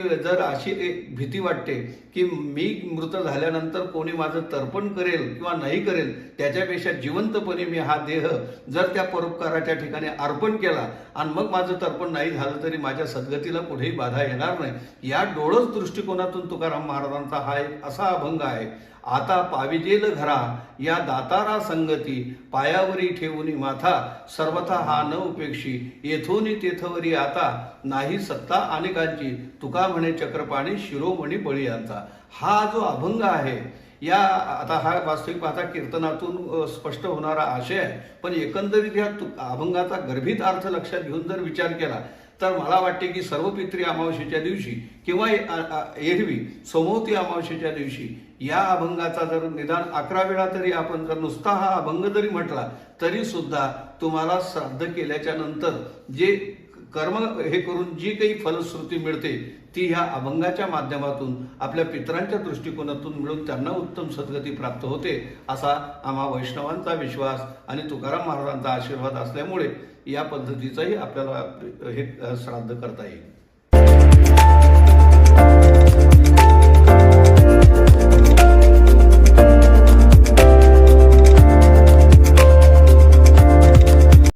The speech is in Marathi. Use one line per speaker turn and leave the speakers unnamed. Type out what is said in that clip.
जर अशी एक भीती वाटते की मी मृत झाल्यानंतर कोणी माझं तर्पण करेल किंवा नाही करेल त्याच्यापेक्षा जिवंतपणे मी हा देह जर त्या परोपकाराच्या ठिकाणी अर्पण केला आणि मग माझं तर्पण नाही झालं तरी माझ्या सद्गतीला कुठेही बाधा येणार नाही. या डोळस दृष्टिकोनातून तुकाराम महाराजांचा हा एक असा अभंग आहे. आता पाविजेल घरा या दातारा संगती पायावरी ठेवून माथा सर्वथा हा न उपेक्षी येथून तेथवरी आता नाही सत्ता अनेकांची. तुका म्हणे चक्रपाणी शिरोमणी बळी यांचा हा जो अभंग आहे या आता हा वास्तविक पाहता कीर्तनातून स्पष्ट होणारा आशय आहे. पण एकंदरीत या अभंगाचा गर्भित अर्थ लक्षात घेऊन जर विचार केला तर मला वाटते की सर्व पित्री अमावस्येच्या दिवशी किंवा एरवी सोमवती अमावस्येच्या दिवशी या अभंगाचा जर निदान अकरा वेळा तरी आपण जर नुसता हा अभंग जरी म्हटला तरी सुद्धा तुम्हाला श्राद्ध केल्याच्यानंतर जे कर्म हे करून जी काही फलश्रुती मिळते ती ह्या अभंगाच्या माध्यमातून आपल्या पितरांच्या दृष्टिकोनातून मिळून त्यांना उत्तम सद्गती प्राप्त होते असा आम्हा वैष्णवांचा विश्वास आणि तुकाराम महाराजांचा आशीर्वाद असल्यामुळे या पद्धतीचाही आपल्याला हे श्राद्ध करता येईल.